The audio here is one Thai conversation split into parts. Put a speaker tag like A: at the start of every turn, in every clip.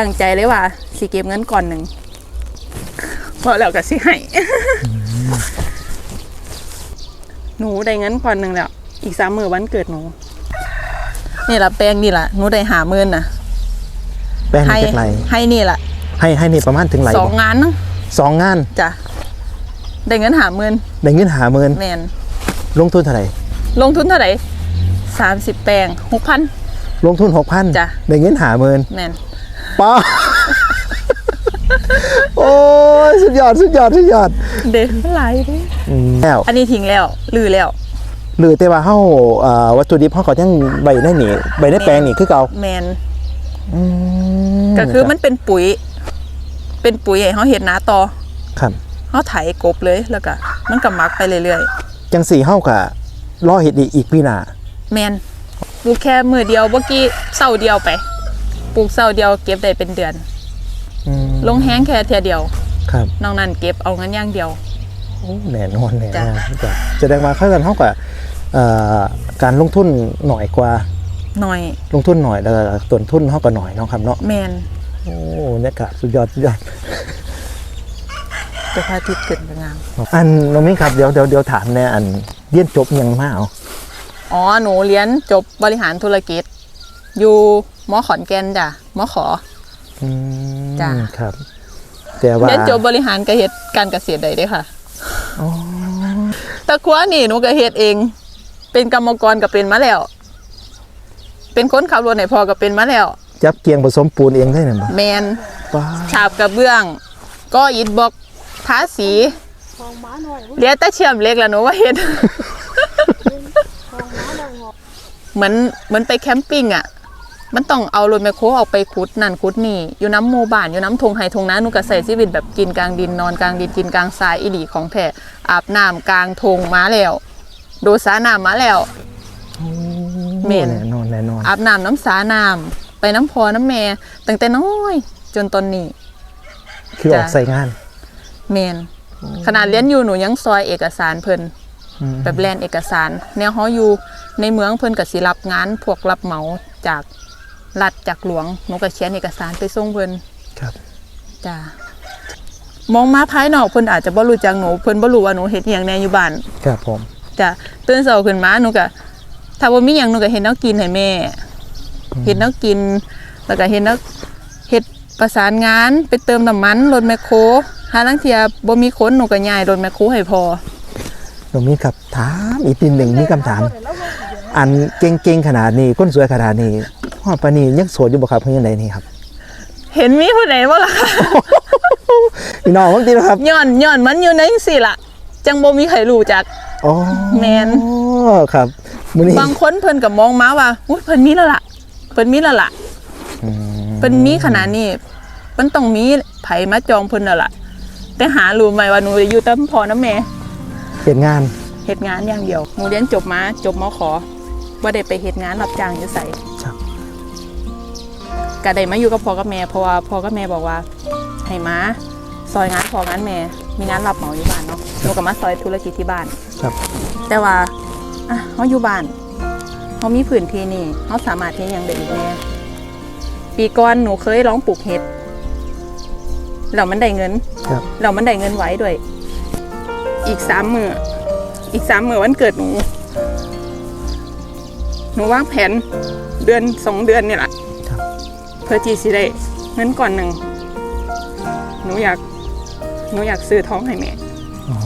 A: ตั้งใจเลยว่าสิเก็บเงินก่อนหนึ่งพอแล้วก็สิให้หนูได้เงินก่อนหนึ่งแล้ว อีกสามมือวันเกิดหนู นี่ละแป้งนี่ละหนูได้หาเมินนะ
B: แป้ง
A: ให้
B: นี่จากไร
A: ให้นี่ละ
B: ให้ให้นี่ประมาณถึงไหล
A: สองงานเนอะ
B: สองงาน
A: จ้ะได้เงินหาเมิน
B: ได้เงินหาเมิน
A: แมน
B: ลงทุนเท่าไหร่
A: ลงทุนเท่าไหร่สามสิบแปลงหกพัน
B: ลงทุนหกพัน
A: จ้ะ
B: ได้เงินหาเมิน
A: แมน
B: ป้าโอ้ยสุดยอดสุดยอดสุดยอด
A: เด็กหลายเด้
B: อืมแล้ว
A: อันนี้ทิ้งแล้วลือแล้ว
B: หรือแต่ว่าเฮาเอ่อวัตถุดิบเฮาก็ยังใบได้นี่ใบได้แปลงนี่คือเก่า
A: แมน
B: อืม
A: ก็คือมันเป็นปุ๋ย เป็นปุ๋ยให้เขาเห็ดนาต่อ
B: ครับ
A: เขาไถกบเลยแล้วก็มันก็หมักไปเรื่อย
B: จังสี่เฮาก็รอเฮ็ดอีกอีกปีหน้า
A: ๆแมนปลูกแค่มือเดียวเมื่อกี้เสาเดียวไป ปลูกเสาเดียวเก็บได้เป็นเดือน
B: อืม
A: ลงแห้งแค่เทียเดียว
B: ครับ
A: นอกนั้นเก็บเอาเงินอย่างเดียว
B: โอ้แน่นอนแน่น
A: จ้ะ
B: อนจ้ะแสดงว่าเข้ากันเท่ากับเอ่อการลงทุนหน่อยกว่า
A: หน่อย
B: ลงทุนหน่อยแล้วก็ต้นทุนเท่ากับหน่อยเนาะครับเนาะ
A: แมน
B: โอ้เนี่ยกะสุดยอดสุดยอด
A: จะพาทิตย์ขึ้นไปงาม
B: อันน้องมิ้งครับเดี๋ยวเดี๋ยวเดี๋ยวถามแน่อันเรียนจบยังมาเอา
A: อ๋อ หนูเรียนจบบริหารธุรกิจ อยู่ มอขอนแก่นจ้ะมอขอ
B: อืม
A: จ้ะ
B: ครับ แต่ว่า
A: เรียนจบบริหารกระเฮ็ดการเกษตรได้เด้อค่ะ
B: อ๋อ
A: ตะครัวนี่หนูก็เฮ็ดเอง เป็นกรรมกรก็เป็นมาแล้ว เป็นคนขับรถให้พอก็เป็นมาแล้ว
B: จับเกียงผสมปูนเองได้ไหมบ่
A: แมน
B: ป้า
A: ฉาบกระเบื้อง ก็อิฐบล็อกทาสีเหลียแต่เชื่อมเหล็กแล้วหนูว่าเฮ็ดเหมือนเหมือนไปแคมปิ้งอะ มันต้องเอารถแมคโครออกไปขุดนั่นขุดนี่ อยู่น้ำโมบานอยู่น้ำทงไฮทงนาหนูก็ใส่ชีวิตแบบกินกลางดินนอนกลางดินกินกลางทรายอีหลีของแท้อาบน้ำกลางทงมาแล้วโดดสาน้ำมาแล้วเมน
B: แน่นอนแน่นอน
A: อาบน้ำน้ำสาน้ำไปน้ำพอน้ำแม่ตั้งแต่น้อย จนตอนนี้
B: คือออก
A: จ้ะ
B: ใส่งาน
A: เมนขนาดเรียนอยู่หนูยังซอยเอกสารเพิ่น
B: อืม
A: แบบแลนเอกสาร แนวเฮาอยู่ในเมืองเพิ่นก็สิรับงานพวกรับเหมาจาก รัฐจากหลวงหนูก็เขียนเอกสารไปส่งเพิ่น
B: ครับ
A: จ้ามองมาภายนอกเพิ่นอาจจะบ่รู้จักหนูเพิ่นบ่รู้ว่าหนูเฮ็ดอิหยังแหน่อยู่บ้าน
B: ครับผม
A: จ้ะตื่นเช้าขึ้นมาหนูก็ถ้าบ่มีหยังหนูก็เฮ็ดแนวกินให้แม่เฮ็ดแนวกิน แล้วก็เฮ็ดแนวเฮ็ดประสานงานไปเติมน้ำมันรถแมคโครหาลังเทียบ่มีคนหนูก็ย้ายรถแมคโครให้พอ
B: น้องมิ้งครับถามอีกทีหนึ่งมีคำถาม อันเก่งๆขนาดนี้คนสวยขนาดนี้ พ่อปานนี้ยังโสดอยู่บ่ครับเพื่อนยังไงนี่ครับ
A: เห็นมีผู้ใดบ่ล่ะ
B: พี่น้องบางทีนะครับ
A: ย้อนย้อนมันอยู่ในสิล่ะ จังบ่มีใครรู้จัก
B: อ๋อ
A: แมน
B: ครับมื้อนี้
A: บางคนเพิ่นก็มองมาว่าอุ้ยเพิ่นมีแล้วล่ะเพิ่นมีแล้วล่ะ
B: อืม
A: เพิ่นมีขนาดนี้มันต้องมีไผมาจองเพิ่นแล้วล่ะ แต่หารู้ไหมว่าหนูอยู่ตำพอน้ำแม่
B: เฮ็ดงาน
A: เฮ็ดงานอย่างเดียวหนูเรียนจบมาจบมขอบ่ได้ไปเฮ็ดงานรับจ้างอยู่ไส
B: ครับ
A: ก็ได้มาอยู่กับพ่อกับแม่เพราะว่าพ่อกับแม่บอกว่าให้มาซอยงานพ่องานแม่ มีงานรับเหมาอยู่บ้านเนาะหนูก็มาซอยธุรกิจที่บ้าน
B: ครับ
A: แต่ว่าอะเขาอยู่บ้านเขามีพื้นที่นี่เขาสามารถที่ยังได้อีกแน่ปีก่อนหนูเคยร้องปลูกเห็ดแล้วมันได้เงิน
B: ครับ
A: แล้วมันได้เงินไว้ด้วย อีกสามมืออีกสามมือวันเกิดหนู หนูวางแผนเดือนสองเดือนนี่แหละ
B: ครับ
A: เพื่อที่สิได้เงินก่อนหนึ่งหนูอยากหนูอยากซื้อท้องให้แม่
B: อ๋อ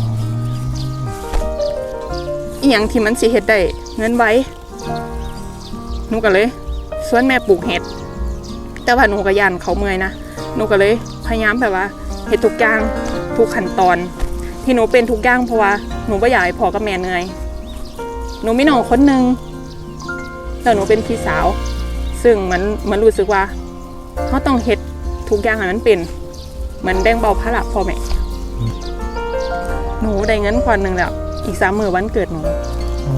A: อีหยังที่มันสิเฮ็ดได้เงินไว้หนูก็เลยสวนแม่ปลูกเห็ด แต่ว่าหนูก็ยันเขาเมื่อยนะหนูก็เลยพยายามแบบว่าเฮ็ดทุกอย่างทุกขั้นตอน ที่หนูเป็นทุกอย่างเพราะว่าหนูไม่อยากให้พ่อกับแม่เหนื่อยหนูมีน้องคนหนึ่งแล้วหนูเป็นพี่สาว ซึ่งมันมันรู้สึกว่า เขาต้องเฮ็ดทุกอย่างให้มันเป็น เหมือนแบ่งเบาภาระพ่อแม่หนูได้เงินก่อนหนึ่งแล้ว อีกสามมือวันเกิดหนู
B: อ๋อ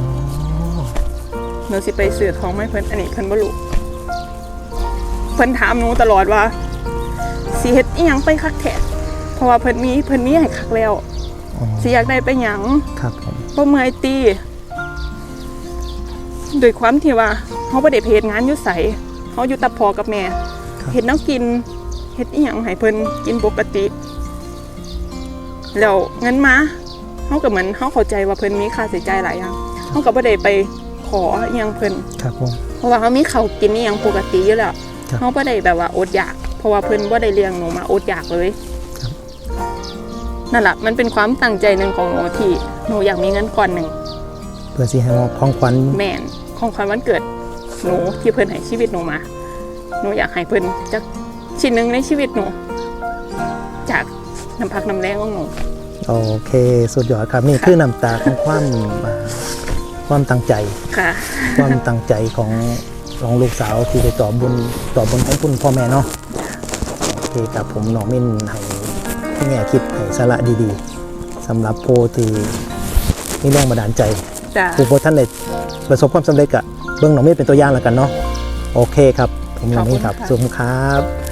A: หนูสิไปซื้อของไม่เพิ่นอันนี้เพิ่นบ่รู้เพิ่นถามหนูตลอดว่าสิเฮ็ดอีหยังไปคักแท้เพราะว่าเพิ่นมีเพิ่นมีให้คักแล้ว
B: อ๋อ
A: สิอยากได้ไปหยัง
B: ครับผม
A: บ่เมื่อยตีด้วยความที่ว่าเฮาบ่ได้ไปเฮ็ดงานอยู่ไสเฮาอยู่แตับพอกับแม่
B: ครับ
A: เฮ็ดแนวกินเฮ็ดอีหยังให้เพิ่นกินปกติ แล้วเงินมาเฮาก็เหมือนเฮาเข้าใจว่าเพิ่นมีค่าใช้จ่ายหลายอย่างเฮาก็บ่ได้ไปขออีหยังเพิ่น
B: ครับผม
A: เพราะว่าเขามีเขาวกินอีหยังปกติอยู่แล้ว
B: ครับ
A: เขาบ่ได้แบบว่าอดอยาก เพราะว่าเพิ่นบ่ได้เลี้ยงหนูมาอดอยากเลย
B: ครับ
A: นั่นแหละมันเป็นความตั้งใจหนึ่งของหนูที่หนูอยากมีเงินก้อนหนึ่ง
B: เพื่อสิให้มอบของขวัญ
A: แม่นของขวัญวันเกิดหนูที่เพิ่นให้ชีวิตหนูมา หนูอยากให้เพิ่นจักชิ้นหนึ่งในชีวิตหนู จากน้ำพักน้ำแรงของหนู
B: โอเค สุดยอดครับนี่คือน้ำตาของความอ่าความตั้งใจ
A: ค่ะ
B: ความตั้งใจของของลูกสาวที่ไปต่อบุญต่อบุญของคุณพ่อแม่เนาะโอเคครับผมน้องมิ้นให้แง่คิดให้สาระดีๆสำหรับโพที่มีแรงบันดาลใจ
A: จ้ะ
B: ผู้โพท่านได้ประสบความสำเร็จกะเบื้องน้องมิ้นเป็นตัวอย่างแล้วกันเนาะโอเคครับ ผมน้องมิ้นครับ
A: ขอบ
B: สุ
A: คุณ
B: ข
A: ค่ะ
B: ครับ